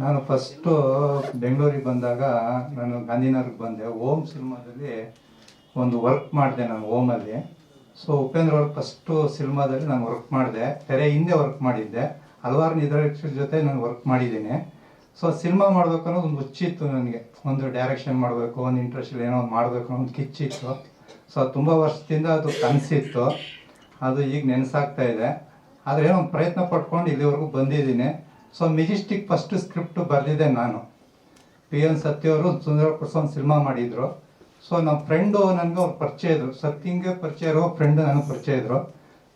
ನಾನು ಫಸ್ಟು ಬೆಂಗಳೂರಿಗೆ ಬಂದಾಗ ನಾನು ಗಾಂಧಿನಗರ್ಗೆ ಬಂದೆ. ಓಮ್ ಸಿನಿಮಾದಲ್ಲಿ ಒಂದು ವರ್ಕ್ ಮಾಡಿದೆ ನಾನು ಓಮಲ್ಲಿ. ಸೊ ಉಪೇಂದ್ರ ಅವ್ರ ಫಸ್ಟು ಸಿನಿಮಾದಲ್ಲಿ ನಾನು ವರ್ಕ್ ಮಾಡಿದೆ. ತೆರೆ ಹಿಂದೆ ವರ್ಕ್ ಮಾಡಿದ್ದೆ. ಹಲವಾರು ನಿರ್ದೇಶಕರ ಜೊತೆ ನಾನು ವರ್ಕ್ ಮಾಡಿದ್ದೀನಿ. ಸೊ ಸಿನಿಮಾ ಮಾಡಬೇಕು ಅನ್ನೋದು ಒಂದು ಹುಚ್ಚಿತ್ತು ನನಗೆ. ಒಂದು ಡೈರೆಕ್ಷನ್ ಮಾಡಬೇಕು, ಒಂದು ಇಂಟ್ರೆಸ್ಟಲ್ಲಿ ಏನೋ ಒಂದು ಮಾಡಬೇಕು ಅನ್ನೋ ಒಂದು ಕಿಚ್ಚಿತ್ತು ಸೊ ತುಂಬ ವರ್ಷದಿಂದ ಅದು ಕನಸಿತ್ತು. ಅದು ಈಗ ನೆನೆಸಾಗ್ತಾ ಇದೆ. ಆದರೆ ಏನೋ ಒಂದು ಪ್ರಯತ್ನ ಪಟ್ಕೊಂಡು ಇಲ್ಲಿವರೆಗೂ ಬಂದಿದ್ದೀನಿ. ಸೊ ಮೆಜೆಸ್ಟಿಕ್ ಫಸ್ಟ್ ಸ್ಕ್ರಿಪ್ಟ್ ಬರೆದಿದ್ದೆ ನಾನು. ಪಿ ಎನ್ ಸತ್ಯ ಅವರು ಸುಂದರ ಪ್ರಸಾದ್ ಸಿನಿಮಾ ಮಾಡಿದ್ರು. ಸೊ ನಮ್ಮ ಫ್ರೆಂಡು ನನಗೆ ಅವ್ರು ಪರಿಚಯ ಇದ್ರು. ಸತ್ಯಂಗೆ ಪರಿಚಯ ಇರೋ ಫ್ರೆಂಡ್ ನನಗೆ ಪರಿಚಯ ಇದ್ರು.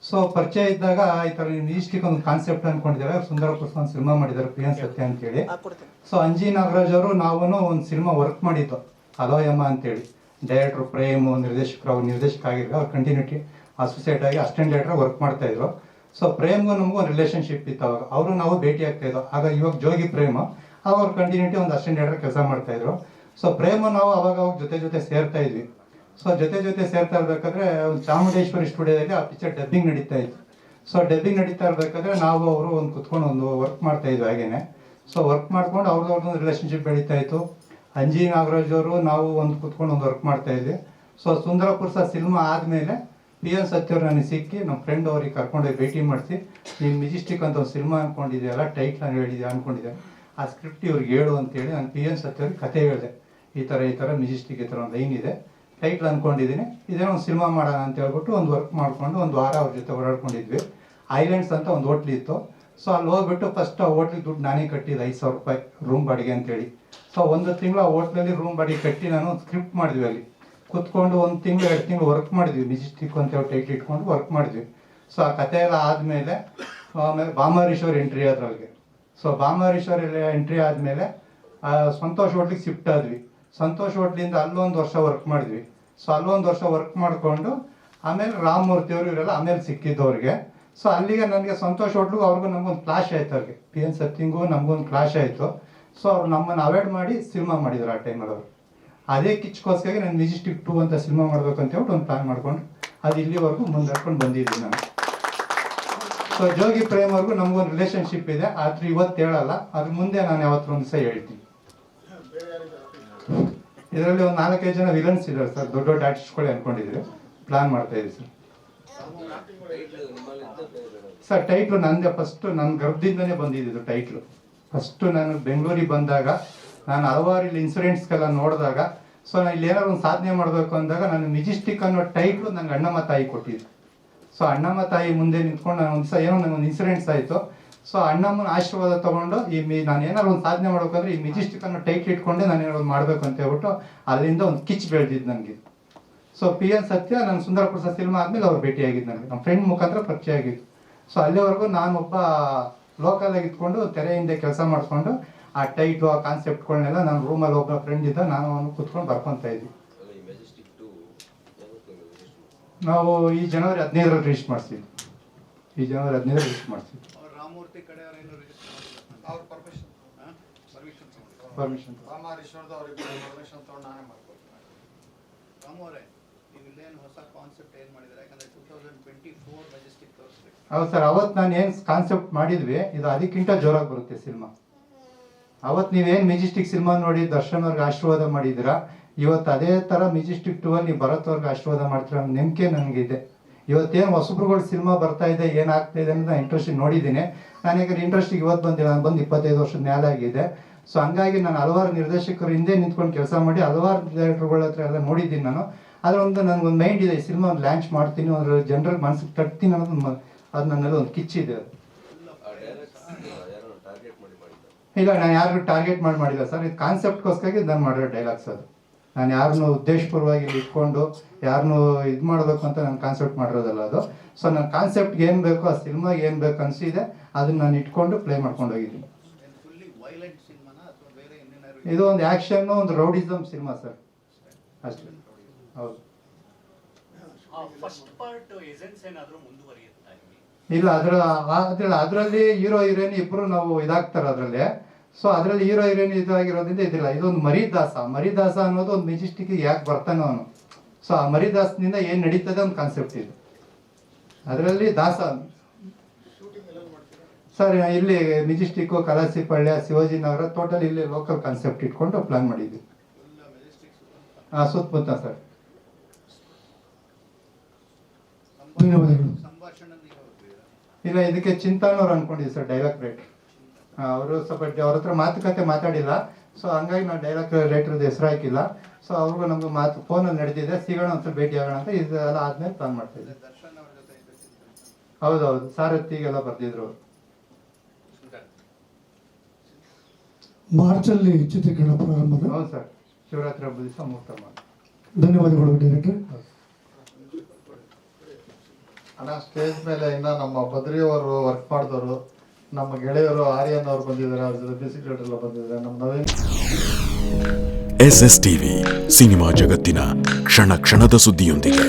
ಸೊ ಪರಿಚಯ ಇದ್ದಾಗ ಈ ಥರ ಮೆಜೆಸ್ಟಿಕ್ ಒಂದು ಕಾನ್ಸೆಪ್ಟ್ ಅನ್ಕೊಂಡಿದ್ದಾರೆ? ಸುಂದರ ಒಂದು ಸಿನಿಮಾ ಮಾಡಿದ್ದಾರೆ ಪಿ ಎನ್ ಸತ್ಯ ಅಂತೇಳಿ. ಸೊ ಅಂಜಿ ನಾಗರಾಜ್ ಅವರು ನಾವು ಒಂದು ಸಿನಿಮಾ ವರ್ಕ್ ಮಾಡಿದ್ದು. ಅಲೋಯಮ್ಮ ಅಂತೇಳಿ. ಡೈರೆಕ್ಟ್ರು ಪ್ರೇಮ್ ನಿರ್ದೇಶಕರು ಅವ್ರು ನಿರ್ದೇಶಕ ಆಗಿದ್ರು ಅವ್ರು ಕಂಟಿನ್ಯೂಟಿ ಅಸೋಸಿಯೇಟ್ ಆಗಿ ಅಸಿಸ್ಟೆಂಟ್ ಡೈರೆಕ್ಟರ್ ವರ್ಕ್ ಮಾಡ್ತಾ ಇದ್ರು. ಸೊ ಪ್ರೇಮ್ಗೂ ನಮಗೂ ಒಂದು ರಿಲೇಷನ್ಶಿಪ್ ಇತ್ತು ಅವಾಗ. ಅವರು ನಾವು ಭೇಟಿ ಆಗ್ತಾ ಇದ್ದೋ ಆಗ ಇವಾಗ ಜೋಗಿ ಪ್ರೇಮ ಅವ್ರು ಕಂಟಿನ್ಯೂಟಿ ಒಂದು ಡೈರೆಕ್ಟರ್ ಕೆಲಸ ಮಾಡ್ತಾ ಇದ್ರು. ಸೊ ಪ್ರೇಮ ನಾವು ಅವಾಗ ಅವಾಗ ಜೊತೆ ಜೊತೆ ಸೇರ್ತಾ ಇದ್ವಿ. ಸೊ ಜೊತೆ ಜೊತೆ ಸೇರ್ತಾ ಇರ್ಬೇಕಾದ್ರೆ ಒಂದು ಚಾಮುಂಡೇಶ್ವರಿ ಸ್ಟುಡಿಯೋದಲ್ಲಿ ಆ ಪಿಕ್ಚರ್ ಡಬ್ಬಿಂಗ್ ನಡೀತಾ ಇತ್ತು. ಸೊ ಡಬ್ಬಿಂಗ್ ನಡೀತಾ ಇರ್ಬೇಕಾದ್ರೆ ನಾವು ಅವರು ಒಂದು ಕುತ್ಕೊಂಡು ಒಂದು ವರ್ಕ್ ಮಾಡ್ತಾ ಇದ್ವಿ ಹಾಗೇನೆ. ಸೊ ವರ್ಕ್ ಮಾಡ್ಕೊಂಡು ಅವ್ರದ್ದು ರಿಲೇಷನ್ಶಿಪ್ ಬೆಳೀತಾ ಇತ್ತು. ಅಂಜಿ ನಾಗರಾಜ್ ಅವರು ನಾವು ಒಂದು ಕುತ್ಕೊಂಡು ಒಂದು ವರ್ಕ್ ಮಾಡ್ತಾ ಇದ್ವಿ. ಸೊ ಸುಂದರ ಪುರ್ಸ ಸಿನಿಮಾ ಆದಮೇಲೆ ಪಿ ಎಸ್ ಸತ್ಯವ್ರು ನನಗೆ ಸಿಕ್ಕಿ ನಮ್ಮ ಫ್ರೆಂಡ್ ಅವ್ರಿಗೆ ಕರ್ಕೊಂಡೋಗಿ ಭೇಟಿ ಮಾಡಿಸಿ, ನೀನು ಮಿಜಿಸ್ಟಿಕ್ ಅಂತ ಒಂದು ಸಿನಿಮಾ ಅಂದ್ಕೊಂಡಿದೆಯಲ್ಲ ಟೈಟ್ ನಾನು ಹೇಳಿದೆ ಅಂದ್ಕೊಂಡಿದ್ದೆ ಆ ಸ್ಕ್ರಿಪ್ಟ್ ಇವ್ರಿಗೆ ಹೇಳು ಅಂತೇಳಿ ನಾನು ಪಿ ಎನ್ ಸತ್ಯವ್ರಿಗೆ ಕತೆ ಹೇಳಿದೆ. ಈ ಥರ ಈ ಥರ ಮಿಜಿಸ್ಟಿಕ್ ಈ ಥರ ಒಂದು ಲೈನ್ ಇದೆ. ಟೈಟ್ಲ್ ಅಂದ್ಕೊಂಡಿದ್ದೀನಿ ಇದೇನೋ ಒಂದು ಸಿನಿಮಾ ಮಾಡೋಣ ಅಂತ ಹೇಳ್ಬಿಟ್ಟು ಒಂದು ವರ್ಕ್ ಮಾಡಿಕೊಂಡು ಒಂದು ವಾರ ಅವ್ರ ಜೊತೆ ಓಡಾಡ್ಕೊಂಡಿದ್ವಿ. ಐಲ್ಯಾಂಡ್ಸ್ ಅಂತ ಒಂದು ಹೋಟ್ಲ್ ಇತ್ತು. ಸೊ ಅಲ್ಲಿ ಹೋಗ್ಬಿಟ್ಟು ಫಸ್ಟ್ ಆ ಹೋಟ್ಲಿಗೆ ದುಡ್ಡು ನಾನೇ ಕಟ್ಟಿದ್ದು ಐದು ಸಾವಿರ ರೂಪಾಯಿ ರೂಮ್ ಬಾಡಿಗೆ ಅಂತೇಳಿ. ಸೊ ಒಂದು ತಿಂಗಳು ಆ ಹೋಟ್ಲಲ್ಲಿ ರೂಮ್ ಬಾಡಿಗೆ ಕಟ್ಟಿ ನಾನು ಸ್ಕ್ರಿಪ್ಟ್ ಮಾಡಿದ್ವಿ ಅಲ್ಲಿ. ಕುತ್ಕೊಂಡು ಒಂದು ತಿಂಗಳು, ಎರಡು ತಿಂಗಳು ವರ್ಕ್ ಮಾಡಿದ್ವಿ. ಮಿಜಿಸ್ಟಿಕ್ ಅಂತ ಹೇಳಿ ಇಟ್ಕೊಂಡು ವರ್ಕ್ ಮಾಡಿದ್ವಿ. ಸೊ ಆ ಕಥೆ ಎಲ್ಲ ಆದಮೇಲೆ, ಆಮೇಲೆ ಬಾಮಹರೀಶ್ವರ್ ಎಂಟ್ರಿ ಅದ್ರೊಳಗೆ. ಸೊ ಬಾಮಹರೀಶ್ವರ್ ಎಂಟ್ರಿ ಆದಮೇಲೆ ಸಂತೋಷ್ ಹೋಟ್ಲಿಗೆ ಶಿಫ್ಟ್ ಆದ್ವಿ. ಸಂತೋಷ್ ಹೋಟ್ಲಿಂದ ಅಲ್ಲೊಂದು ವರ್ಷ ವರ್ಕ್ ಮಾಡಿದ್ವಿ. ಸೊ ಅಲ್ಲೊಂದು ವರ್ಷ ವರ್ಕ್ ಮಾಡಿಕೊಂಡು, ಆಮೇಲೆ ರಾಮಮೂರ್ತಿ ಅವರು ಇವರೆಲ್ಲ ಆಮೇಲೆ ಸಿಕ್ಕಿದ್ದವ್ರಿಗೆ. ಸೊ ಅಲ್ಲಿಗೆ ನನಗೆ ಸಂತೋಷ್ ಹೋಟ್ಲಿಗೂ ಅವ್ರಿಗೂ ನಮಗೊಂದು ಕ್ಲಾಶ್ ಆಯ್ತು ಅವ್ರಿಗೆ. ಪಿ ಎನ್ ಸತ್ತಿಂಗು ನಮಗೊಂದು ಕ್ಲಾಶ್ ಆಯಿತು. ಸೊ ಅವ್ರು ನಮ್ಮನ್ನು ಅವಾಯ್ಡ್ ಮಾಡಿ ಸಿನಿಮಾ ಮಾಡಿದ್ರು ಆ ಟೈಮಲ್ಲಿ ಅವರು ಅದೇ ಕಿಚ್ಕೋಸ್ಕರ ನಾನು ಮೆಜೆಸ್ಟಿಕ್ ಟು ಅಂತ ಸಿನಿಮಾ ಮಾಡ್ಬೇಕು ಅಂತ ಹೇಳ್ಬಿಟ್ಟು ಒಂದು ಪ್ಲಾನ್ ಮಾಡ್ಕೊಂಡು ಅದು ಇಲ್ಲಿವರೆಗೂ ಮುಂದುವರ್ಕೊಂಡು ಬಂದಿದ್ದೀನಿ ನಾನು. ಸೊ ಜೋಗಿ ಪ್ರೇಮ್ ಅವ್ರಿಗೂ ನಮಗೊಂದು ರಿಲೇಶನ್ಶಿಪ್ ಇದೆ. ಆದ್ರೆ ಇವತ್ತು ಹೇಳಲ್ಲ. ಅದ್ರ ಮುಂದೆ ನಾನು ಯಾವತ್ತೂ ಒಂದು ದಿವಸ ಹೇಳ್ತೀನಿ. ಇದರಲ್ಲಿ ಒಂದು ನಾಲ್ಕೈದು ಜನ ವಿಲನ್ಸ್ ಇದ್ದಾರೆ ಸರ್. ದೊಡ್ಡ ದೊಡ್ಡ ಆರ್ಟಿಸ್ಟ್ಗಳೇ ಅನ್ಕೊಂಡಿದ್ರು ಪ್ಲಾನ್ ಮಾಡ್ತಾ ಇದ್ದೀವಿ ಸರ್. ಸರ್ ಟೈಟ್ಲು ನಂದೇ. ಫಸ್ಟ್ ನನ್ನ ಗರ್ಭದಿಂದನೇ ಬಂದಿದ್ದು ಟೈಟ್ಲು ಫಸ್ಟು ನಾನು ಬೆಂಗಳೂರಿಗೆ ಬಂದಾಗ ನಾನು ಹಲವಾರು ಇಲ್ಲಿ ಇನ್ಸೂರೆನ್ಸ್ಗೆಲ್ಲ ನೋಡಿದಾಗ ಸೊ ನಾನು ಇಲ್ಲಿ ಏನಾದ್ರು ಒಂದು ಸಾಧನೆ ಮಾಡಬೇಕು ಅಂದಾಗ ನಾನು ಮಿಜಿಸ್ಟಿಕ್ ಅನ್ನೋ ಟೈಟ್ಲು ನಂಗೆ ಅಣ್ಣಮ್ಮ ತಾಯಿ ಕೊಟ್ಟಿದ್ದು ಸೊ ಅಣ್ಣಮ್ಮ ತಾಯಿ ಮುಂದೆ ನಿಂತ್ಕೊಂಡು ನಾನು ಒಂದು ಏನೋ ನನಗೆ ಒಂದು ಇನ್ಸೂರೆನ್ಸ್ ಆಯಿತು. ಸೊ ಅಣ್ಣಮ್ಮನ ಆಶೀರ್ವಾದ ತಗೊಂಡು ಈ ಮಿ, ನಾನು ಏನಾದ್ರು ಒಂದು ಸಾಧನೆ ಮಾಡ್ಬೇಕಂದ್ರೆ ಈ ಮಿಜಿಸ್ಟಿಕ್ ಅನ್ನೋ ಟೈಟ್ ಇಟ್ಕೊಂಡೆ ನಾನು ಏನಾದ್ರು ಮಾಡಬೇಕು ಅಂತ ಹೇಳ್ಬಿಟ್ಟು ಅಲ್ಲಿಂದ ಒಂದು ಕಿಚ್ ಬೆಳೆದಿದ್ದು ನನಗೆ. ಸೊ ಪಿ ಎನ್ ಸತ್ಯ ನಾನು ಸುಂದರ ಪ್ರಸಾದ್ ಸಿನಿಮಾ ಆದಮೇಲೆ ಅವ್ರು ಭೇಟಿಯಾಗಿದ್ದು ನನಗೆ. ನಮ್ಮ ಫ್ರೆಂಡ್ ಮುಖಾಂತರ ಪರಿಚಯ ಆಗಿದ್ದು. ಸೊ ಅಲ್ಲಿವರೆಗೂ ನಾನು ಒಬ್ಬ ಲೋಕಲ್ ಆಗಿ ಇಟ್ಕೊಂಡು ತೆರೆ ಹಿಂದೆ ಕೆಲಸ ಮಾಡಿಕೊಂಡು ಆ ಟೈಟು ಆ ಕಾನ್ಸೆಪ್ಟ್ಗಳನ್ನೆಲ್ಲ ನಾನು ರೂಮಲ್ಲಿ ಒಬ್ಬ ಫ್ರೆಂಡ್ ಇದ್ದ ನಾನು ಅವನು ಕುತ್ಕೊಂಡು ಬರ್ಕೊತಾ ಇದ್ವಿ. ನಾವು ಈ ಜನವರಿ ಹದಿನೈದರಲ್ಲಿ ರಿಜಿಸ್ಟರ್ ಮಾಡಿಸಿದ್ವಿ. ಈ ಜನವರಿ ಹದಿನೈದರಲ್ಲಿ ರಿಜಿಸ್ಟರ್ ಮಾಡಿಸಿದ್ವಿ. ಅವ್ರು ರಾಮಮೂರ್ತಿ ಕಡೆ ಅವ್ರೇನು ಅವ್ರ ಪರ್ಮಿಷನ್ ಪರ್ಮಿಷನ್ ತಗೊಂಡು. ಪರ್ಮಿಷನ್ ರಾಮಾರೀಶ್ವರದ ಅವ್ರಿಗೆ ಪರ್ಮಿಷನ್ ತಗೊಂಡು ನಾನೇ ಮಾಡ್ಕೊಡ್ತೀನಿ. ರಾಮು ಅವರೇ ನೀವು ಇಲ್ಲೇನು ಹೊಸ ಕಾನ್ಸೆಪ್ಟ್ ಏನು ಮಾಡಿದ್ರೆ ಯಾಕಂದ್ರೆ two thousand twenty four Majestic ತೋರಿಸ್ಬೇಕು. ಹೌದು ಸರ್ ಅವತ್ತು ನಾನು ಏನು ಕಾನ್ಸೆಪ್ಟ್ ಮಾಡಿದ್ವಿ ಇದು ಅದಕ್ಕಿಂತ ಜೋರಾಗಿ ಬರುತ್ತೆ ಸಿನಿಮಾ. ಅವತ್ತು ನೀವೇನು ಮೆಜೆಸ್ಟಿಕ್ ಸಿನಿಮಾ ನೋಡಿ ದರ್ಶನ್ ಅವ್ರಿಗೆ ಆಶೀರ್ವಾದ ಮಾಡಿದ್ದೀರಾ? ಇವತ್ತು ಅದೇ ಥರ ಮೆಜೆಸ್ಟಿಕ್ ಟೂ ಅಲ್ಲಿ ಭರತ್ ಅವ್ರಿಗೆ ಆಶೀರ್ವಾದ ಮಾಡ್ತೀರ ನಂಬಿಕೆ ನನಗಿದೆ. ಇವತ್ತೇನು ಹೊಸಬ್ರುಗಳು ಸಿನಿಮಾ ಬರ್ತಾ ಇದೆ ಏನಾಗ್ತಾ ಇದೆ ಅಂತ ಇಂಟ್ರೆಸ್ಟ್ ನೋಡಿದ್ದೀನಿ. ನಾನು ಯಾಕಂದ್ರೆ ಇಂಟ್ರೆಸ್ಟಿಗೆ ಇವತ್ತು ಬಂದಿಲ್ಲ, ನಾನು ಬಂದು ಇಪ್ಪತ್ತೈದು ವರ್ಷದ ಮೇಲೆ ಆಗಿದೆ. ಸೊ ಹಂಗಾಗಿ ನಾನು ಹಲವಾರು ನಿರ್ದೇಶಕರು ಹಿಂದೆ ನಿಂತ್ಕೊಂಡು ಕೆಲಸ ಮಾಡಿ ಹಲವಾರು ಡೈರೆಕ್ಟರ್ಗಳ ಹತ್ರ ಎಲ್ಲ ನೋಡಿದ್ದೀನಿ ನಾನು. ಅದ್ರ ಒಂದು ನನಗೊಂದು ಮೈಂಡ್ ಇದೆ ಸಿನಿಮಾ ಲಾಂಚ್ ಮಾಡ್ತೀನಿ ಅದ್ರ ಜನರ ಮನಸ್ಸಿಗೆ ತಟ್ತೀನಿ ಅನ್ನೋದು ಅದು ನನ್ನಲ್ಲಿ ಒಂದು ಕಿಚ್ಚಿದೆ ಅದು ಇಲ್ಲ, ನಾನು ಯಾರಿಗೂ ಟಾರ್ಗೆಟ್ ಮಾಡಿ ಮಾಡಿಲ್ಲ ಸರ್ ಇದು ಕಾನ್ಸೆಪ್ಟ್ಗೋಸ್ಕರ ನಾನು ಮಾಡಿರೋ ಡೈಲಾಗ್ಸ್ ಅದು ನಾನು ಯಾರನ್ನೂ ಉದ್ದೇಶಪೂರ್ವವಾಗಿ ಇಟ್ಕೊಂಡು ಯಾರನ್ನು ಇದು ಮಾಡಬೇಕು ಅಂತ ನಾನು ಕಾನ್ಸೆಪ್ಟ್ ಮಾಡಿರೋದಲ್ಲ ಅದು. ಸೊ ನನ್ನ ಕಾನ್ಸೆಪ್ಟ್ಗೆ ಏನು ಬೇಕು, ಆ ಸಿನಿಮಾಗೆ ಏನು ಬೇಕು ಅನಿಸಿದೆ. ಅದನ್ನು ನಾನು ಇಟ್ಕೊಂಡು ಪ್ಲೇ ಮಾಡ್ಕೊಂಡು ಹೋಗಿದ್ದೀನಿ ಇದು ಒಂದು ಆ್ಯಕ್ಷನ್ನು ಒಂದು ರೌಡಿಸಮ್ ಸಿನಿಮಾ ಸರ್ ಅಷ್ಟೇ. ಹೌದು. ಫಸ್ಟ್ ಪಾರ್ಟ್ ಏನಾದರೂ ಮುಂದುವರಿಯುತ್ತಾ ಇಲ್ಲಿ ಅದ್ರ ಅದ್ರಲ್ಲಿ ಅದರಲ್ಲಿ ಹೀರೋ, ಹೀರೋಯಿನ್ ಇಬ್ರು ನಾವು ಇದಾಗ್ತಾರೆ ಅದರಲ್ಲಿ. ಸೊ ಅದರಲ್ಲಿ ಹೀರೋ, ಹೀರೋಯಿನ್ ಇದಾಗಿರೋದ್ರಿಂದ ಇದಿಲ್ಲ. ಇದೊಂದು ಮರಿದಾಸ. ಮರಿದಾಸ ಅನ್ನೋದು ಒಂದು ಮೆಜೆಸ್ಟಿಕ್ ಯಾಕೆ ಬರ್ತಾನೋ ಅವನು. ಸೊ ಆ ಮರಿದಾಸನಿಂದ ಏನು ನಡೀತದೆ ಒಂದು ಕಾನ್ಸೆಪ್ಟ್ ಇದು. ಅದರಲ್ಲಿ ದಾಸ. ಸರ್ ಇಲ್ಲಿ ಮೆಜೆಸ್ಟಿಕ್ಕು ಕಲಾಸಿಪಳ್ಯ ಶಿವಾಜಿನಗರ ಟೋಟಲ್ ಇಲ್ಲಿ ಲೋಕಲ್ ಕಾನ್ಸೆಪ್ಟ್ ಇಟ್ಕೊಂಡು ಪ್ಲಾನ್ ಮಾಡಿದ್ವಿ. ಹಾಂ ಸುತ್ತಮುತ್ತ ಸರ್ ಧನ್ಯವಾದಗಳು. ಇಲ್ಲ ಇದಕ್ಕೆ ಚಿಂತಾನವ್ರು ಅನ್ಕೊಂಡಿದ್ವಿ ಸರ್ ಡೈಲಾಗ್ ರೇಟ್ ಅವರು ಸ್ವಲ್ಪ ಅವ್ರ ಹತ್ರ ಮಾತುಕತೆ ಮಾತಾಡಿಲ್ಲ. ಸೊ ಹಂಗಾಗಿ ನಾವು ಡೈಲಾಗ್ ರೇಟ್ರದ್ದು ಹೆಸರು ಹಾಕಿಲ್ಲ. ಸೊ ಅವ್ರಿಗೂ ನಮ್ಗೆ ಮಾತು ಫೋನಲ್ಲಿ ನಡೆದಿದೆ. ಸಿಗೋಣ ಅಂತ ಭೇಟಿ ಆಗೋಣ ಅಂತ ಇದೆಲ್ಲ ಆದ್ಮೇಲೆ ಪ್ಲಾನ್ ಮಾಡ್ತಾ ಇದ್ದ ಹೌದೌದು ಸಾರಥಿಗೆಲ್ಲ ಬರ್ದಿದ್ರು ಮಾರ್ಚ್ ಅಲ್ಲಿ ಚಿತ್ರೀಕರಣ ಪ್ರಾರಂಭ ಹೌದು ಸರ್ ಶಿವರಾತ್ರಿ ಹಬ್ಬದ ದಿವಸ ಮುಹೂರ್ತ ಮಾಡಿ ಧನ್ಯವಾದಗಳು ಡೈರೆಕ್ಟರ್. ಅಣ್ಣ ಸ್ಟೇಜ್ ಮೇಲೆ ಇನ್ನ ನಮ್ಮ ಬದ್ರಿಯವರು ವರ್ಕ್ ಮಾಡಿದವರು, ನಮ್ಮ ಗೆಳೆಯರು ಆರ್ಯನ್ ಅವ್ರು ಬಂದಿದ್ದಾರೆ, ಅವ್ರ ಜೊತೆ ಬಿಸಿಕ್ಲೇಟ್ ಎಲ್ಲ ಬಂದಿದ್ದಾರೆ. ನಮ್ಮ Naveen S S TV cinema ಜಗತ್ತಿನ ಕ್ಷಣ ಕ್ಷಣದ ಸುದ್ದಿಯೊಂದಿಗೆ.